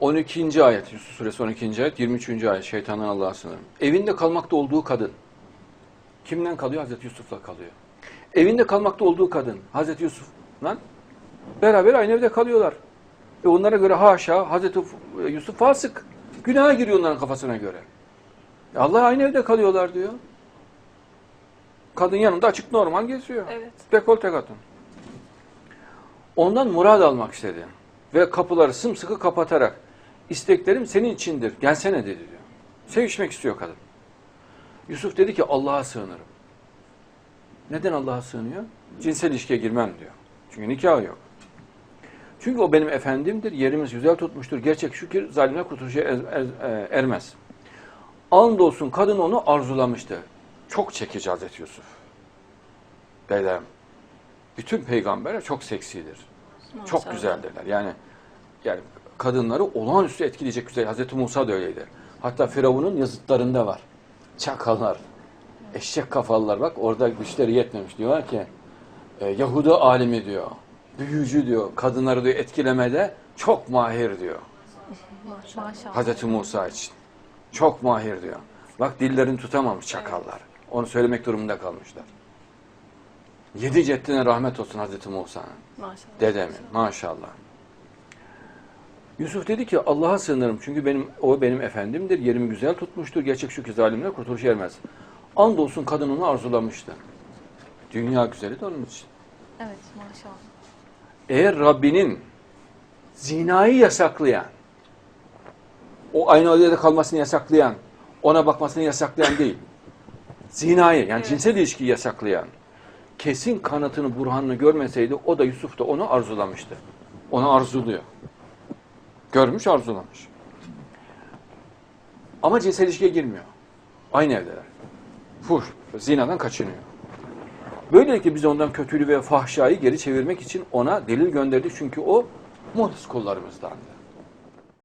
12. ayet, Yusuf suresi 12. ayet, 23. ayet, şeytandan Allah'a sığınırım. Evinde kalmakta olduğu kadın, kimden kalıyor? Hazreti Yusuf'la kalıyor. Evinde kalmakta olduğu kadın, Hazreti Yusuf'la beraber aynı evde kalıyorlar. E onlara göre haşa, Hazreti Yusuf fasık. Günaha giriyor onların kafasına göre. E Allah aynı evde kalıyorlar diyor. Kadın yanında açık normal geziyor. Evet. Dekolte kadın. Ondan murad almak istedi. Ve kapıları sımsıkı kapatarak isteklerim senin içindir. Gelsene dedi diyor. Sevişmek istiyor kadın. Yusuf dedi ki Allah'a sığınırım. Neden Allah'a sığınıyor? Cinsel ilişkiye girmem diyor. Çünkü nikah yok. Çünkü o benim efendimdir, yerimiz güzel tutmuştur. Gerçek şükür zalimle kurtuluşa er- er- e, ermez. Andolsun kadın onu arzulamıştı. Çok çekici Hazreti Yusuf. Beyler, bütün peygamberler çok seksidir. Çok güzeldirler. Yani yani kadınları olağanüstü etkileyecek güzel. Hazreti Musa da öyleydi. Hatta Firavun'un yazıtlarında var. Çakallar, eşek kafalılar bak orada güçleri yetmemiş. Diyorlar ki e, Yahudi alimi diyor. Büyücü diyor. Kadınları diyor etkilemede çok mahir diyor. Maşallah. Hazreti Musa için. Çok mahir diyor. Bak dillerini tutamamış çakallar. Onu söylemek durumunda kalmışlar. Yedi ceddine rahmet olsun Hazreti Musa'nın. Maşallah. Dedemin maşallah. Yusuf dedi ki Allah'a sığınırım çünkü benim o benim efendimdir. Yerimi güzel tutmuştur. Gerçek şu ki zalimle kurtuluş ermez. Andolsun kadın onu arzulamıştı. Dünya güzeli de onun için. Evet maşallah. Eğer Rabbinin zinayı yasaklayan, o aynı odada kalmasını yasaklayan, ona bakmasını yasaklayan değil, zinayı yani Evet. cinsel ilişkiyi yasaklayan, kesin kanıtını, burhanını görmeseydi o da Yusuf da onu arzulamıştı. Onu arzuluyor. Görmüş, arzulamış. Ama cinsel ilişkiye girmiyor. Aynı evdeler. Fuş, zinadan kaçınıyor. Böylelikle biz ondan kötülüğü ve fahşayı geri çevirmek için ona delil gönderdik. Çünkü o muhlis kullarımızdandı.